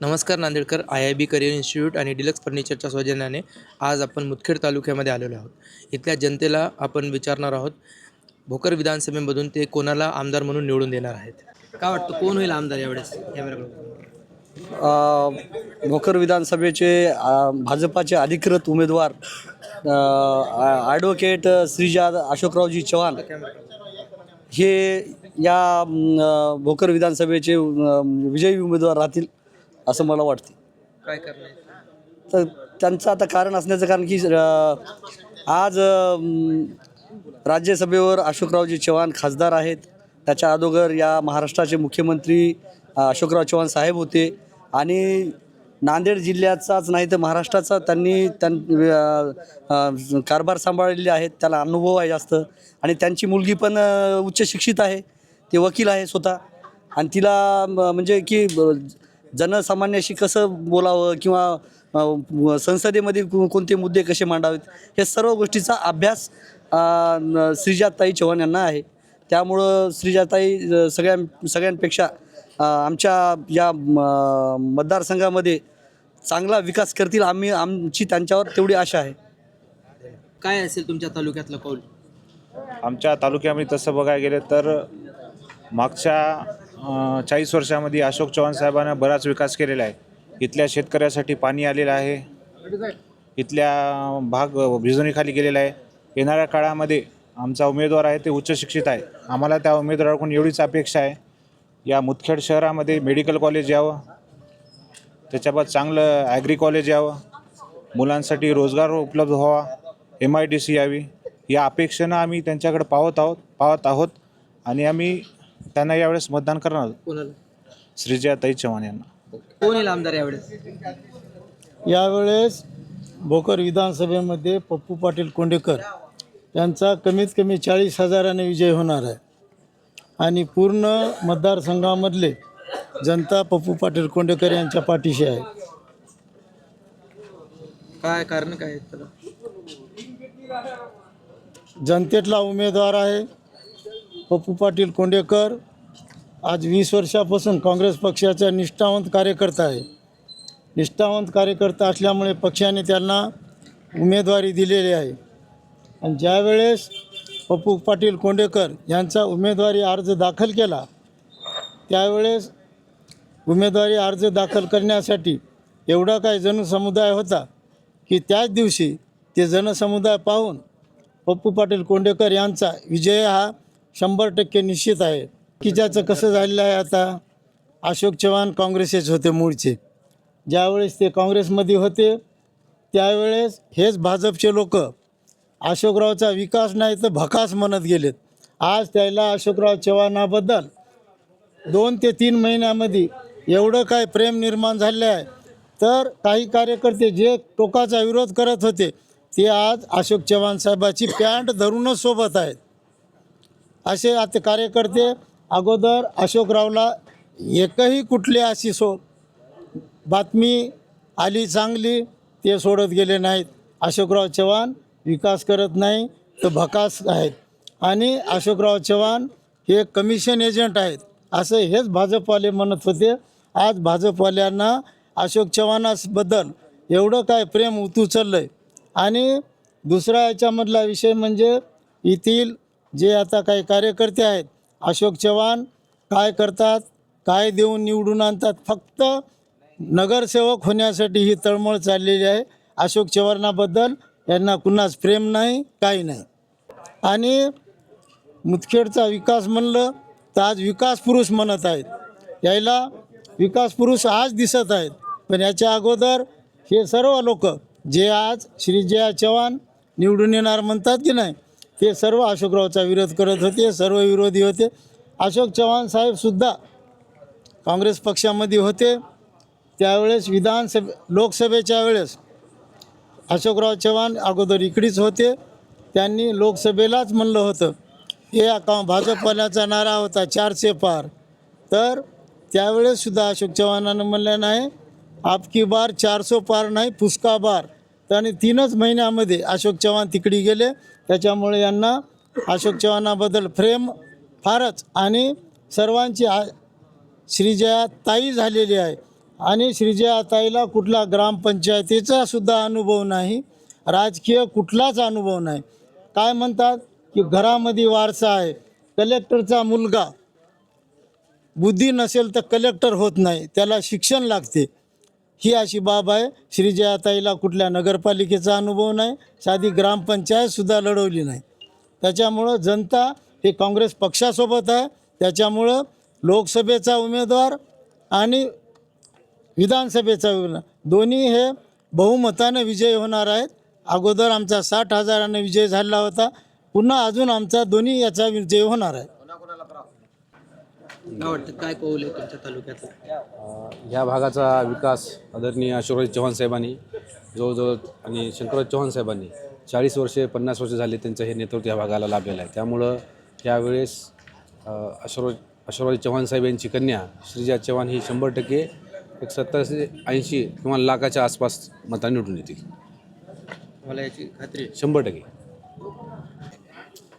नमस्कार Nandedkar I I B career institute आणि deluxe फर्निचरच्या सौजन्याने आज आपण मुदखेड तालुक्यामध्ये आलेलो आहोत. इथल्या जनतेला आपण विचारणार आहोत भोकर विधानसभेमधून ते कोणाला आमदार म्हणून निवडून देणार आहेत? काय वाटतं कोण होईल आमदार यावेळेस भोकर विधानसभेचे भाजपाचे अधिकृत उमेदवार ॲडव्होकेट श्रीजा अशोकरावजी चव्हाण हे या भोकर विधानसभेचे विजयी उमेदवार राहतील. असं मला वाटते. काय करणार? तर त्यांचं आता कारण असण्याचं कारण की अ, आज राज्यसभेवर अशोकरावजी चव्हाण खासदार आहेत. त्याच्या अगोदर या महाराष्ट्राचे मुख्यमंत्री अ, अशोकराव चव्हाण साहेब होते. आणि नांदेड जिल्ह्याचाच नाही तर महाराष्ट्राचा त्यांनी त्यां अ, अ, कारभार सांभाळलेले आहेत. त्याला अनुभव आहे जास्त. आणि त्यांची मुलगी पण अ, उच्च शिक्षित आहे. ते वकील आहे स्वतः. आणि तिला म- म्हणजे की ब- जनसामान्याशी कसं बोलावं किंवा संसदेमध्ये कोणते मुद्दे कसे मांडावेत हे सर्व गोष्टीचा अभ्यास श्रीजाताई चव्हाण यांना आहे. त्यामुळं श्रीजाताई सगळ्यां सगळ्यांपेक्षा आमच्या या म, मतदारसंघामध्ये चांगला विकास करतील आम्ही आमची त्यांच्यावर तेवढी आशा आहे. काय असेल तुमच्या तालुक्यातलं कौल? आमच्या तालुक्यामध्ये तसं बघायला गेलं तर मागच्या चाळीस वर्षामध्ये अशोक चव्हाण साहेबांना बराच विकास केलेला आहे. इथल्या शेतकऱ्यासाठी पाणी आलेलं आहे. इथल्या भाग भिजवणीखाली गेलेला आहे. येणाऱ्या काळामध्ये आमचा उमेदवार आहे ते उच्च शिक्षित आहे. आम्हाला त्या उमेदवाराकडून एवढीच अपेक्षा आहे. या मुदखेड शहरामध्ये मेडिकल कॉलेज यावं. त्याच्याबाद चांगलं ॲग्री कॉलेज यावं. मुलांसाठी रोजगार उपलब्ध व्हावा. एम आय डी सी यावी. या अपेक्षेनं आम्ही त्यांच्याकडे पाहत आहोत पाहत आहोत. आणि आम्ही त्यांना यावेळेस मतदान करणार. कोणाला? श्रीजयाताई चव्हाण यांना. कोण येईल आमदार यावेळेस? यावेळेस भोकर विधानसभेमध्ये पप्पू पाटील कोंडेकर यांचा कमीत कमी चाळीस हजाराने विजय होणार आहे. आणि पूर्ण मतदारसंघामधले जनता पप्पू पाटील कोंडेकर यांच्या पाठीशी आहे. काय कारण काय त्याला? जनतेतला उमेदवार आहे. पप्पू पाटील कोंडेकर आज वीस वर्षापासून काँग्रेस पक्षाचा निष्ठावंत कार्यकर्ता आहे. निष्ठावंत कार्यकर्ता असल्यामुळे पक्षाने त्यांना उमेदवारी दिलेली आहे. आणि ज्यावेळेस पप्पू पाटील कोंडेकर यांचा उमेदवारी अर्ज दाखल केला त्यावेळेस उमेदवारी अर्ज दाखल करण्यासाठी एवढा काय जनसमुदाय होता की त्याच दिवशी ते जनसमुदाय पाहून पप्पू पाटील कोंडेकर यांचा विजय हा शंभर टक्के निश्चित आहे. की ज्याचं कसं झालेलं आहे आता अशोक चव्हाण काँग्रेसच होते मूळचे. ज्यावेळेस ते काँग्रेसमध्ये होते त्यावेळेस हेच भाजपचे लोक अशोकरावचा विकास नाही तर भकास म्हणत गेलेत. आज त्याला अशोकराव चव्हाणाबद्दल दोन ते तीन महिन्यामध्ये एवढं काय प्रेम निर्माण झालेलं आहे तर काही कार्यकर्ते जे टोकाचा विरोध करत होते ते आज अशोक चव्हाण साहेबाची पॅन्ट धरूनच सोबत आहेत. असे आता कार्यकर्ते अगोदर अशोकरावला एकही कुठली अशी सो बातमी आली चांगली ते सोडत गेले नाहीत. अशोकराव चव्हाण विकास करत नाही तर भकास आहेत. आणि अशोकराव चव्हाण हे कमिशन एजंट आहेत. असं हेच भाजपवाले म्हणत होते. आज भाजपवाल्यांना अशोक चव्हाणाबद्दल एवढं काय प्रेम उतू चाललं आहे आणि दुसरा याच्यामधला विषय म्हणजे येथील जे आता काही कार्यकर्ते आहेत अशोक चव्हाण काय करतात काय देऊन निवडून आणतात फक्त नगरसेवक होण्यासाठी ही तळमळ चाललेली आहे. अशोक चव्हाणाबद्दल यांना कुणाच प्रेम नाही काही नाही. आणि मुदखेडचा विकास म्हणलं तर आज विकास पुरुष म्हणत आहेत. यायला विकास पुरुष आज दिसत आहेत. पण याच्या अगोदर हे सर्व लोक जे आज श्रीजया चव्हाण निवडून येणार म्हणतात की नाही ते सर्व अशोकरावचा विरोध करत होते सर्व विरोधी होते. अशोक चव्हाण साहेबसुद्धा काँग्रेस पक्षामध्ये होते. त्यावेळेस विधानसभे लोकसभेच्या वेळेस अशोकराव चव्हाण अगोदर इकडेच होते. त्यांनी लोकसभेलाच म्हणलं होतं हे का भाजपवाल्याचा नारा होता चारशे पार. तर त्यावेळेससुद्धा अशोक चव्हाणानं म्हणलं नाही आपकी बार चारसो पार नाही फुसका बार. तर आणि तीनच महिन्यामध्ये अशोक चव्हाण तिकडे गेले. त्याच्यामुळे यांना अशोक चव्हाणाबद्दल प्रेम फारच आणि सर्वांची आ श्रीजया ताई झालेली आहे. आणि श्रीजया ताईला कुठला ग्रामपंचायतीचा सुद्धा अनुभव नाही राजकीय कुठलाच अनुभव नाही. काय म्हणतात की घरामध्ये वारसा आहे कलेक्टरचा मुलगा बुद्धी नसेल तर कलेक्टर होत नाही त्याला शिक्षण लागते. ही अशी बाब आहे. श्रीजयाताईला कुठल्या नगरपालिकेचा अनुभव नाही साधी ग्रामपंचायतसुद्धा लढवली नाही. त्याच्यामुळं जनता हे काँग्रेस पक्षासोबत आहे. त्याच्यामुळं लोकसभेचा उमेदवार आणि विधानसभेचा उमेदवार. दोन्ही हे बहुमताने विजय होणार आहेत. अगोदर आमचा साठ हजाराने विजय झाला होता. पुन्हा अजून आमचा दोन्ही याचा विजय होणार आहे. काय वाटतं? काय कौल आहे तुमच्या तालुक्यातलं? ह्या भागाचा विकास आदरणीय अशोकराज चव्हाण साहेबांनी जवळजवळ आणि शंकरराज चव्हाण साहेबांनी चाळीस वर्षे पन्नास वर्षे झाले त्यांचं हे नेतृत्व या भागाला लाभलेलं आहे. त्यामुळं यावेळेस अशोकराज अशोकराज चव्हाण साहेब यांची कन्या श्रीजा चव्हाण ही शंभर टक्के एक सत्तर ऐंशी किंवा लाखाच्या आसपास मतांनी निवडून येतील. मला याची खात्री आहे? शंभर टक्के.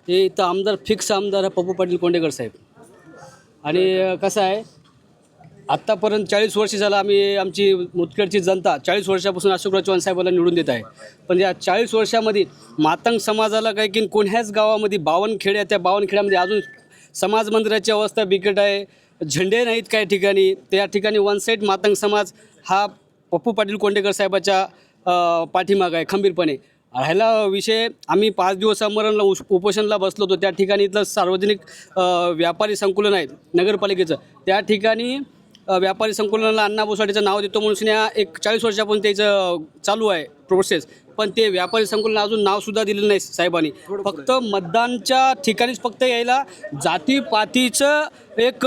हे इथं आमदार फिक्स आमदार आहे पप्पू पाटील कोंडेकर साहेब. आणि कसं आहे आत्तापर्यंत चाळीस वर्ष झालं आम्ही आमची मुतखेडची जनता चाळीस वर्षापासून अशोकराव चव्हाण साहेबाला निवडून देत आहे. पण या चाळीस वर्षामध्ये मातंग समाजाला काही की कोण्याच गावामध्ये बावनखेड आहे त्या बावनखेड्यामध्ये अजून समाज मंदिराची अवस्था बिकट आहे. झेंडे नाहीत काही ठिकाणी. त्या ठिकाणी वन साईड मातंग समाज हा पप्पू पाटील कोंडेकर साहेबाच्या पाठीमाग आहे खंबीरपणे. राहिला विषय आम्ही पाच दिवस आमरणला उस उपोषणला बसलो होतो. त्या ठिकाणी इथलं सार्वजनिक व्यापारी संकुलन आहे नगरपालिकेचं. त्या ठिकाणी व्यापारी संकुलनाला अण्णा बोसाडेचं नाव देतो म्हणून या एक चाळीस वर्षापासून त्याचं चालू आहे. प्रोसेस पण ते व्यापारी संकुलन अजून नावसुद्धा दिलेलं नाही साहेबांनी. फक्त मतदानच्या ठिकाणीच फक्त यायला जातीपातीचं एक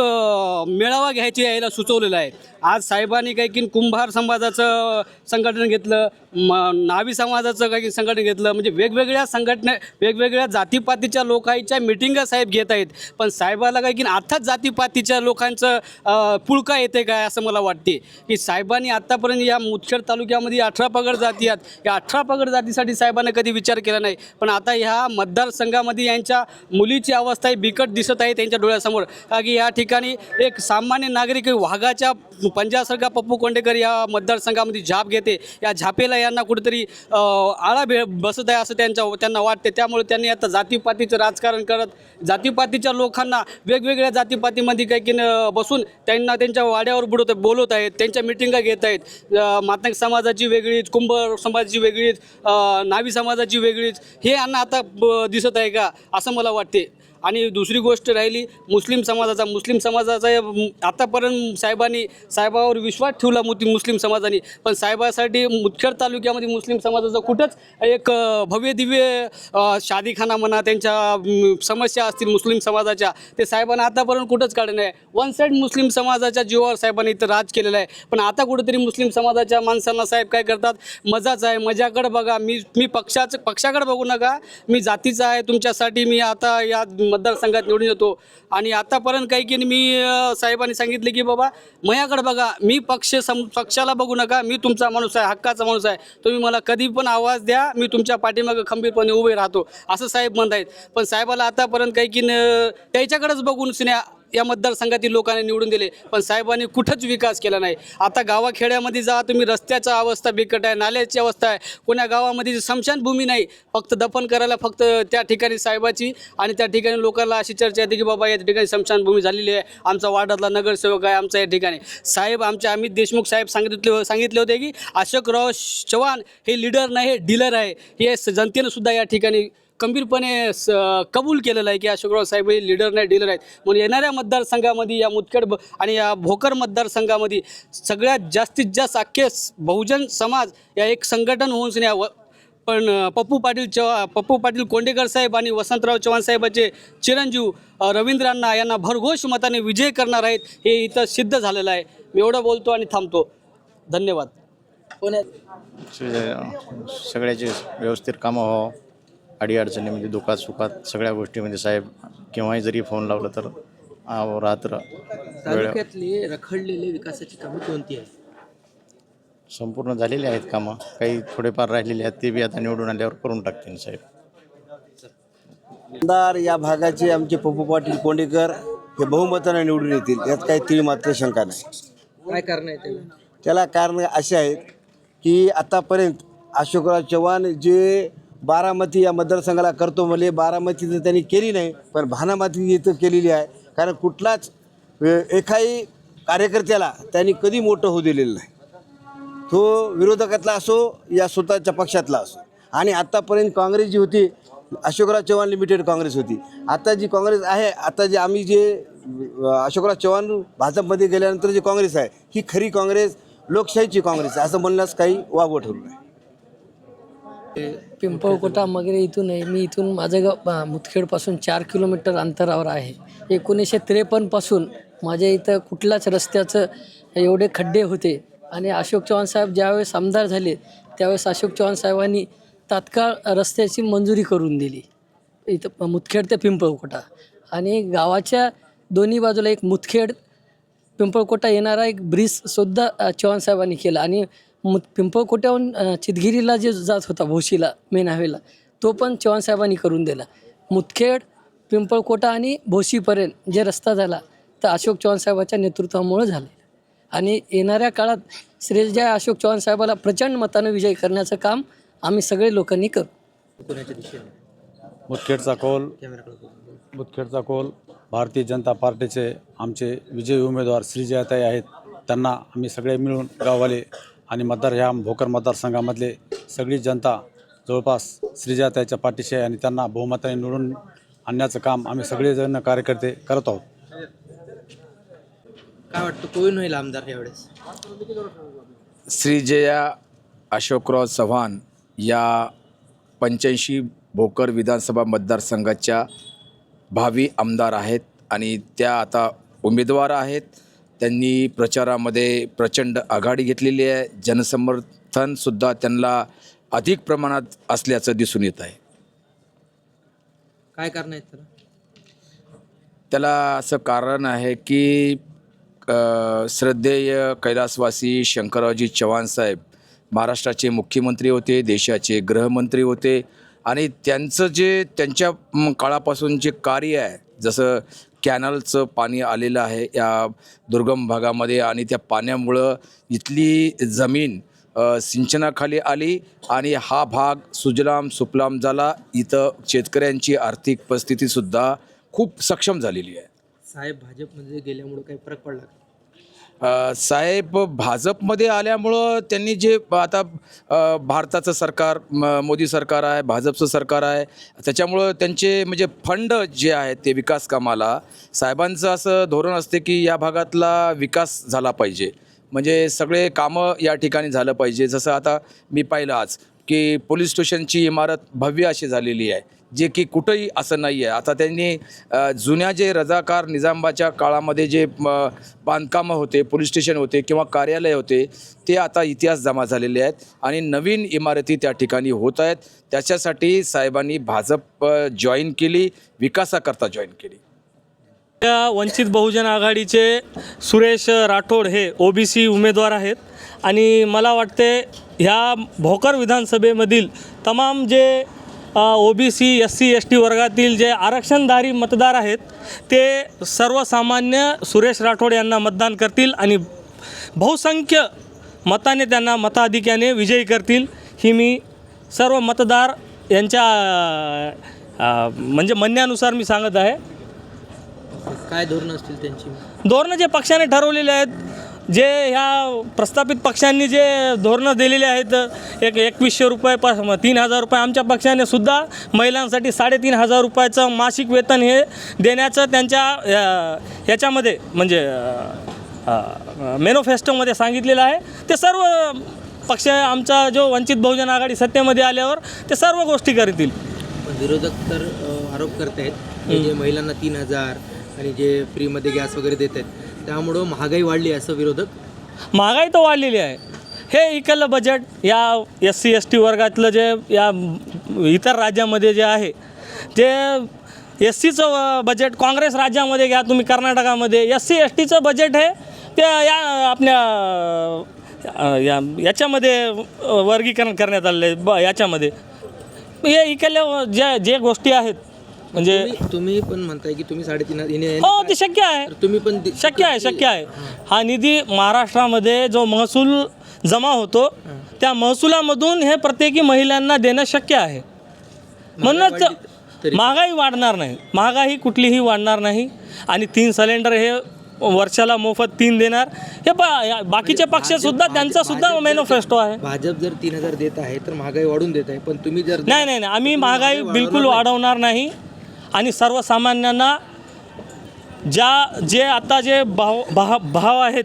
मेळावा घ्यायचे यायला सुचवलेलं आहे. आज साहेबांनी काही की कुंभार समाजाचं संघटन घेतलं म नावी समाजाचं काही संघटन घेतलं म्हणजे वेगवेगळ्या संघटना वेगवेगळ्या जातीपातीच्या लोकांच्या मिटिंगा साहेब घेत आहेत. पण साहेबाला काही की अर्थात जातीपातीच्या लोकांचं पुळका येते काय असं मला वाटते. की साहेबांनी आत्तापर्यंत या मुदखेड तालुक्यामध्ये अठरा पगड जाती आहेत. या अठरा पगड जातीसाठी साहेबांना कधी विचार केला नाही. पण आता ह्या मतदारसंघामध्ये यांच्या मुलीची अवस्था ही बिकट दिसत आहे त्यांच्या डोळ्यासमोर. कारण की या ठिकाणी एक सामान्य नागरिक वाघाच्या पंजासारखा पप्पू कोंडेकर या मतदारसंघामध्ये झाप घेते. या झापेला यांना कुठेतरी आळा भे बसत आहे असं त्यांच्या त्यांना वाटते. त्यामुळे त्यांनी आता जातीपातीचं राजकारण करत जातीपातीच्या लोकांना वेगवेगळ्या जातीपातीमध्ये काही की न बसून त्यांना त्यांच्या वाड्यावर बुडवत बोलवत आहेत त्यांच्या मिटिंगा घेत आहेत. मातंग समाजाची वेगळी कुंभ समाजाची वेगळीच नावी समाजाची वेगळीच हे यांना आता दिसत आहे का? असं मला वाटते. आणि दुसरी गोष्ट राहिली मुस्लिम समाजाचा मुस्लिम समाजाचा आतापर्यंत साहेबांनी साहेबावर विश्वास ठेवला मुती मुस्लिम समाजाने. पण साहेबासाठी मुदखेड तालुक्यामध्ये मुस्लिम समाजाचं कुठंच एक भव्य दिव्य शादीखाना म्हणा त्यांच्या समस्या असतील मुस्लिम समाजाच्या ते साहेबांना आतापर्यंत कुठंच काढलं नाही. वन साईड मुस्लिम समाजाच्या जीवावर साहेबांनी इथं राज केलेलं आहे. पण आता कुठेतरी मुस्लिम समाजाच्या माणसांना साहेब काय करतात? मजाच आहे. मजाकडे बघा. मी मी पक्षाचं पक्षाकडे बघू नका. मी जातीचा आहे. तुमच्यासाठी मी आता या मतदारसंघात निवडून येतो. आणि आतापर्यंत काही की मी साहेबांनी सांगितले की बाबा मयाकडे बघा मी पक्ष सम पक्षाला बघू नका मी तुमचा माणूस आहे हक्काचा माणूस आहे. तुम्ही मला कधी पण आवाज द्या मी तुमच्या पाठीमागं खंबीरपणे उभे राहतो असं साहेब म्हणत आहेत पण साहेबाला आतापर्यंत काही की त्याच्याकडेच बघून सिन्या या मतदारसंघातील लोकांनी निवडून दिले. पण साहेबांनी कुठंच विकास केला नाही. आता गावाखेड्यामध्ये जा तुम्ही रस्त्याचा अवस्था बिकट आहे नाल्याची अवस्था आहे. कोण्या गावामध्ये स्मशानभूमी नाही. फक्त दफन करायला फक्त त्या ठिकाणी साहेबाची आणि त्या ठिकाणी लोकांना अशी चर्चा येते की बाबा या ठिकाणी स्मशानभूमी झालेली आहे. आमचा वार्डातला नगरसेवक आहे आमचा या ठिकाणी. साहेब आमचे अमित देशमुख साहेब सांगितले सांगितले होते की अशोकराव चव्हाण हे लीडर नाही हे डीलर आहे. हे जनतेनं सुद्धा या ठिकाणी गंभीरपणे स कबूल केलेलं आहे की अशोकराव साहेब हे लीडर नाही डीलर आहेत. म्हणून येणाऱ्या मतदारसंघामध्ये या मुदखेड ब- आणि या भोकर मतदारसंघामध्ये सगळ्यात जास्तीत जास्त अख्खे बहुजन समाज या एक संघटन होऊन या व पण पप्पू पाटील चव्हा पप्पू पाटील कोंडेकर साहेब आणि वसंतराव चव्हाण साहेबाचे चिरंजीव अ, रवींद्र अण्णा यांना भरघोष मताने विजय करणार आहेत हे इथं सिद्ध झालेलं आहे. मी एवढं बोलतो आणि थांबतो. धन्यवाद. सगळ्याचे व्यवस्थित कामं व्हावं. अडीअडचणीमध्ये दुखात सुखात सगळ्या गोष्टीमध्ये साहेब केव्हाही जरी फोन लावलं तर रात्र तालुक्यातले रखडलेले विकासाची कामं कोणती आहेत? संपूर्ण झालेली आहेत कामं. काही थोडेफार राहिलेले आहेत ते बी आता निवडून आल्यावर करून टाकतील साहेब. आमदार या भागाचे आमचे पप्पू पाटील कोंडेकर हे बहुमताने निवडून येतील यात काही तीळ मात्र शंका नाही. काय कारण आहे त्याला? त्याला कारण असे आहेत की आतापर्यंत अशोकराव चव्हाण जे बारामती या मतदारसंघाला करतो म्हणले. बारामती तर त्यांनी केली नाही पण भानामती इथं केलेली आहे. कारण कुठलाच एकाही कार्यकर्त्याला त्यांनी कधी मोठं होऊ दिलेलं नाही. तो विरोधकातला असो या स्वतःच्या पक्षातला असो. आणि आत्तापर्यंत काँग्रेस जी होती अशोकराव चव्हाण लिमिटेड काँग्रेस होती. आता जी काँग्रेस आहे आता जे आम्ही जे अ, अशोकराव चव्हाण भाजपमध्ये गेल्यानंतर जी काँग्रेस आहे ही खरी काँग्रेस लोकशाहीची काँग्रेस आहे असं म्हणण्यास काही वावं ठरलं नाही. पिंपळकोटा वगैरे इथून आहे. मी इथून माझं गाव मुतखेडपासून चार किलोमीटर अंतरावर आहे. एकोणीसशे त्रेपन्नपासून माझ्या इथं कुठल्याच रस्त्याचं एवढे खड्डे होते. आणि अशोक चव्हाण साहेब ज्यावेळेस आमदार झाले त्यावेळेस अशोक चव्हाण साहेबांनी तात्काळ रस्त्याची मंजुरी करून दिली. इथं मुतखेड ते पिंपळकोटा. आणि गावाच्या दोन्ही बाजूला एक मुतखेड पिंपळकोटा येणारा एक ब्रिजसुद्धा चव्हाण साहेबांनी केला. आणि मु पिंपळकोट्याहून चितगिरीला जे जात होता भोशीला मेन हायवेला तो पण चव्हाण साहेबांनी करून दिला. मुदखेड पिंपळकोटा आणि भोशीपर्यंत जे रस्ता झाला तर अशोक चव्हाण साहेबाच्या नेतृत्वामुळे झाले. आणि येणाऱ्या काळात श्रीजय अशोक चव्हाण साहेबाला प्रचंड मतानं विजय करण्याचं काम आम्ही सगळे लोकांनी करू. दिशेने? मुदखेडचा कौल. मुदखेडचा कौल. भारतीय जनता पार्टीचे आमचे विजयी उमेदवार श्रीजयाताई आहेत. त्यांना आम्ही सगळे मिळून गाववाले आणि मतदार ह्या भोकर मतदारसंघामधले सगळी जनता जवळपास श्रीजयाताईच्या पाठीशी आहे आणि त्यांना बहुमताने निवडून आणण्याचं काम आम्ही सगळेजण कार्यकर्ते करत आहोत. काय वाटतं कोण होईल आमदार यावेळेस श्रीजया अशोकराव चव्हाण या पंच्याऐंशी भोकर विधानसभा मतदारसंघाच्या भावी आमदार आहेत आणि त्या आता उमेदवार आहेत. त्यांनी प्रचारामध्ये प्रचंड आघाडी घेतलेली आहे. जनसमर्थनसुद्धा त्यांना अधिक प्रमाणात असल्याचं दिसून येत आहे. काय कारण आहेत त्याला? त्याला असं कारण आहे की अ, श्रद्धेय कैलासवासी शंकररावजी चव्हाण साहेब महाराष्ट्राचे मुख्यमंत्री होते देशाचे गृहमंत्री होते आणि त्यांचं जे त्यांच्या म, काळापासून जे कार्य आहे जसं कॅनलचं पाणी आलेलं आहे या दुर्गम भागामध्ये आणि त्या पाण्यामुळं इथली जमीन सिंचनाखाली आली आणि हा भाग सुजलाम सुफलाम झाला इथं शेतकऱ्यांची आर्थिक परिस्थितीसुद्धा खूप सक्षम झालेली आहे साहेब भाजपमध्ये गेल्यामुळं काही फरक पडला का? साहेब भाजपमध्ये आल्यामुळं त्यांनी जे आता भारताचं सरकार म- मोदी सरकार आहे भाजपचं सरकार आहे त्याच्यामुळं त्यांचे म्हणजे फंड जे आहेत ते विकास कामाला साहेबांचं असं धोरण असते की या भागातला विकास झाला पाहिजे. म्हणजे सगळे कामं या ठिकाणी झालं पाहिजे. जसं आता मी पाहिलं आज की पोलीस स्टेशनची इमारत भव्य अशी झालेली आहे. जे की कुठंही असं नाही आहे आता त्यांनी जुन्या जे रजाकार निजामाच्या काळामध्ये जे बांधकामं होते पोलीस स्टेशन होते किंवा कार्यालय होते ते आता इतिहास जमा झालेले आहेत आणि नवीन इमारती त्या ठिकाणी होत आहेत. त्याच्यासाठी साहेबांनी भाजप जॉईन केली विकासाकरता जॉईन केली. या वंचित बहुजन आघाडीचे सुरेश राठोड हे ओबीसी उमेदवार आहेत आणि मला वाटते ह्या भोकर विधानसभेमधील तमाम जे OBC S C S T वर्गातील जे आरक्षणधारी मतदार आहेत ते सर्वसामान्य सुरेश राठोड यांना मतदान करतील आणि बहुसंख्य मताने त्यांना मताधिक्याने विजयी करतील. ही मी सर्व मतदार यांच्या म्हणजे म्हणण्यानुसार मी सांगत आहे. काय धोरणं असतील त्यांची? धोरणं जे पक्षाने ठरवलेले आहेत जे ह्या प्रस्थापित पक्षांनी जे धोरणं दिलेली आहेत एक एकवीसशे रुपये प तीन हजार रुपये आमच्या पक्षाने सुद्धा महिलांसाठी साडेतीन हजार रुपयाचं मासिक वेतन हे देण्याचं त्यांच्या अ, ह्याच्यामध्ये म्हणजे मॅनिफेस्टोमध्ये सांगितलेलं आहे. ते सर्व पक्ष आमचा जो वंचित बहुजन आघाडी सत्तेमध्ये आल्यावर ते सर्व गोष्टी करतील. विरोधक तर आरोप करत आहेत की जे महिलांना तीन हजार आणि जे फ्रीमध्ये गॅस वगैरे देत आहेत त्यामुळं महागाई वाढली असं विरोधक? महागाई तर वाढलेली आहे. हे इकडलं बजेट या एस सी एस टी वर्गातलं जे या इतर राज्यामध्ये जे आहे जे एस सीचं बजेट काँग्रेस राज्यामध्ये घ्या तुम्ही कर्नाटकामध्ये. एस सी एस टीचं बजेट हे ते या आपल्या या याच्यामध्ये वर्गीकरण करण्यात आलेलं आहे ब याच्यामध्ये. हे इकडल्या ज्या जे गोष्टी आहेत म्हणजे तुम्ही- तुम्ही पण म्हणताय की तुम्ही साडेतीन हो ते शक्य आहे. तुम्ही पण दि- शक्य आहे शक्य आहे. हा. निधी महाराष्ट्रामध्ये जो महसूल जमा होतो त्या महसुलामधून हे प्रत्येकी महिलांना देणं शक्य आहे. म्हणूनच महागाई वाढणार नाही. महागाई कुठलीही वाढणार नाही. आणि तीन सिलेंडर हे वर्षाला मोफत तीन देणार. हे बा या- बाकीचे पक्ष सुद्धा त्यांचा सुद्धा मॅनिफेस्टो आहे. भाजप जर तीन हजार देत आहे तर महागाई वाढून देत आहे. पण तुम्ही जर नाही नाही नाही. आम्ही महागाई बिलकुल वाढवणार नाही. आणि सर्वसामान्यांना ज्या जे आता जे भाव भाव भाव आहेत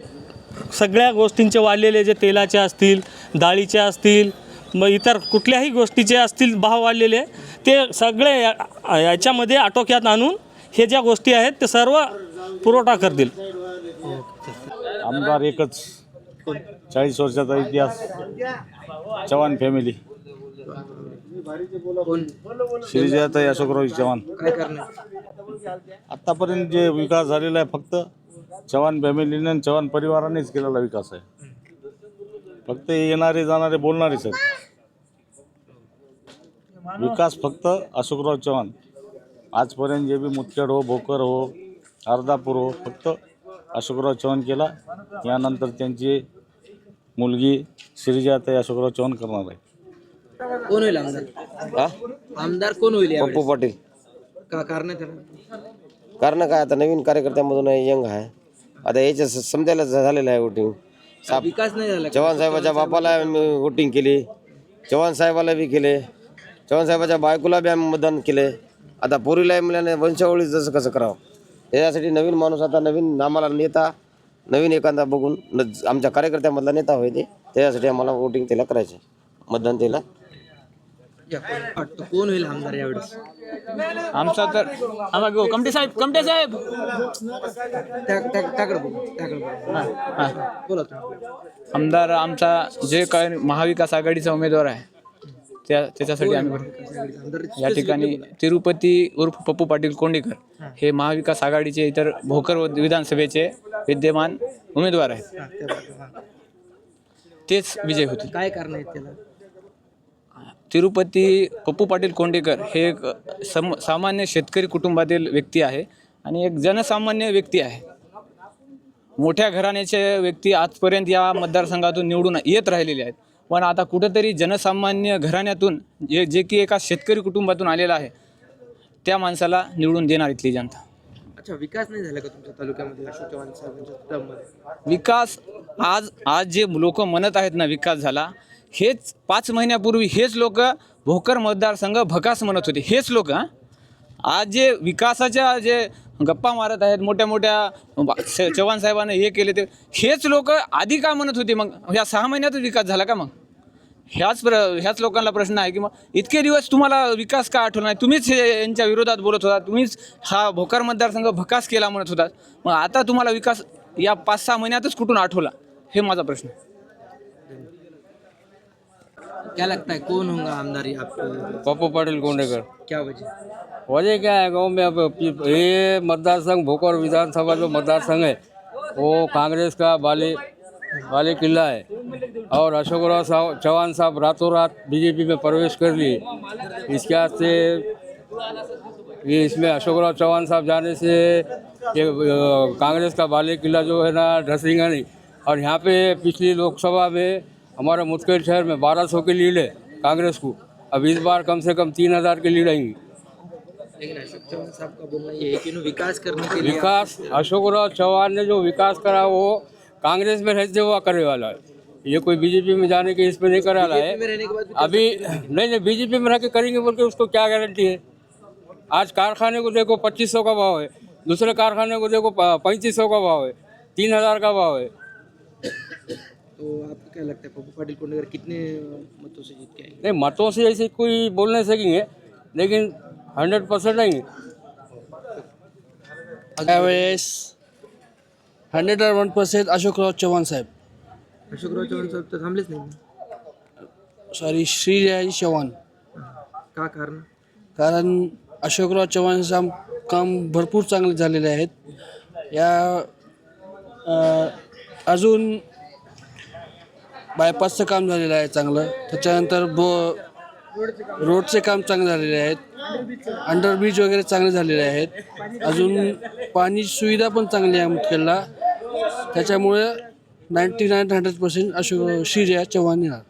सगळ्या गोष्टींचे वाढलेले जे तेलाचे असतील डाळीचे असतील मग इतर कुठल्याही गोष्टीचे असतील भाव वाढलेले ते सगळे या- याच्यामध्ये आटोक्यात आणून हे ज्या गोष्टी आहेत ते सर्व पुरवठा करतील. आमदार एकच चाळीस वर्षाचा इतिहास चव्हाण फॅमिली श्रीजयाताई अशोकराव चव्हाण काय करणार? आत्तापर्यंत जे विकास झालेला आहे फक्त चव्हाण फॅमिलीने चव्हाण परिवारानेच केलेला विकास आहे. फक्त येणारे जाणारे बोलणारेच आहेत विकास फक्त अशोकराव चव्हाण आजपर्यंत जे बी मुदखेड हो भोकर हो अर्धापूर हो फक्त अशोकराव चव्हाण केला. यानंतर त्यांची मुलगी श्रीजाताई अशोकराव चव्हाण करणार आहे. कोण होईल आमदार? आमदार कोण होईल यावेळेस? पप्पू पाटील. का कारण आहे त्याला? कारण काय आता नवीन कार्यकर्त्यामधून आहे यंग आहे. आता याच्या स- समजायला झ- झालेलं आहे वोटिंग साप विकास नाही झाला का? चव्हाण साहेबाच्या बापाला आम्ही वोटिंग केली. चव्हाण साहेबाला बी केले. चव्हाण साहेबाच्या बायकोला बी आम्ही मतदान केले. आता पोरीला मुलाने वंशावळी जसं कसं करावं. यासाठी नवीन माणूस आता नवीन आम्हाला नेता नवीन एखादा बघून न आमच्या कार्यकर्त्यामधला नेता होय ते त्यासाठी आम्हाला वोटिंग त्याला करायचे. मतदान त्याला वाटतं? कोण होईल आमदार यावेळेस? आमचा तर आम्हा घेऊ कमटे साहेब कमटे साहेब! त्या- त्या- त्याकडे बघू त्याकडे बघू. बोला तुम्ही. आमदार आमचा जे काय महाविकास आघाडीचा उमेदवार आहे त्या त्याच्यासाठी आम्ही या ठिकाणी तिरुपती उर्फ पप्पू पाटील कोंडेकर हे महाविकास आघाडीचे इतर भोकर व- विधानसभेचे विद्यमान उमेदवार आहेत. हा, हा. तेच विजय होतील. काय कारण आहेत त्याला? तिरुपती पप्पू पाटील कोंडेकर हे एक सम सामान्य शेतकरी कुटुंबातील व्यक्ती आहे आणि एक जनसामान्य व्यक्ती आहे. मोठ्या घराण्याचे व्यक्ती आजपर्यंत या मतदारसंघातून निवडून येत राहिलेले आहेत. पण आता कुठंतरी जनसामान्य घराण्यातून जे जे की एका शेतकरी कुटुंबातून आलेला आहे त्या माणसाला निवडून देणार इथली जनता. अच्छा विकास नाही झाला का तुमच्या तालुक्यामध्ये अशोक चव्हाण साहेबांच्या विकास आज आज जे लोक म्हणत आहेत ना विकास झाला हेच पाच महिन्यापूर्वी हेच लोक भोकर मतदारसंघ भकास म्हणत होते. हेच लोक आज जे विकासाच्या जे गप्पा मारत आहेत मोठ्या मोठ्या बा- चव्हाण साहेबांना हे केले ते हेच लोक आधी का म्हणत होते मग? ह्या सहा महिन्यातच विकास झाला का मग? ह्याच प्र ह्याच लोकांना प्रश्न आहे की मग इतके दिवस तुम्हाला विकास का आठवला नाही? तुम्हीच हे यांच्या विरोधात बोलत होता तुम्हीच हा भोकर मतदारसंघ भकास केला म्हणत होता. मग आता तुम्हाला विकास या पाच सहा महिन्यातच कुठून आठवला? हे माझा प्रश्न आहे. क्या लगता है कौन होगा आमदार आपको पप्पू पाटील कोंडेकर क्या वजह? वजह क्या है गाँव में अब ये मतदार संघ भोकर विधानसभा जो मतदार संघ है वो कांग्रेस का बाले बाले किला है। और अशोकराव साहब चौहान साहब रातों रात बीजेपी में प्रवेश कर लिए। इसके बाद से ये इसमें अशोकराव चौहान साहब जाने से ये कांग्रेस का बाले किला जो है ना ढसेंगा नहीं और यहाँ पे पिछली लोकसभा में हमारे मुदखेड़ शहर में 1200 की लीड है कांग्रेस को। अब इस बार कम से कम तीन हज़ार की लीड आएँगी। लेकिन अशोक चव्हाण साहब का बोलना ये है कि विकास करने के लिए विकास अशोकराव चौहान ने जो विकास करा वो कांग्रेस में रहते हुआ करने वाला है। ये कोई बीजेपी में जाने के इसमें नहीं करा रहा है। अभी नहीं नहीं बीजेपी में रह के करेंगे बोल के उसको क्या गारंटी है? आज कारखाने को देखो पच्चीस सौ का भाव है। दूसरे कारखाने को देखो पैंतीस सौ का भाव है तीन हज़ार का भाव है। तो आपको क्या लगता है पप्पू पाटिल कोंडेकर कितने मतों से जीत के आएंगे? नहीं मतों से ऐसे कोई बोल नहीं सकेंगे लेकिन हंड्रेड परसेंट आएंगे त्यावेळेस hundred and one percent Ashokrao Chavan साहेब। अशोकराव चव्हाण साहेब तर थांबलेच नाही. ना. सॉरी श्रीजयाजी चव्हाण का कारण? कारण अशोकराव चव्हाण साहेब काम भरपूर चांगले झालेले आहेत. या अ, अजून बायपासचं काम झालेलं आहे चांगलं. त्याच्यानंतर बो रोडचे काम चांगले झालेले आहेत. अंडरब्रिज वगैरे चांगले झालेले आहेत. अजून पाणी सुविधा पण चांगली आहे मुदखेडला त्याच्यामुळे ninety nine hundred percent Ashok शिर्या चव्हाण येणार.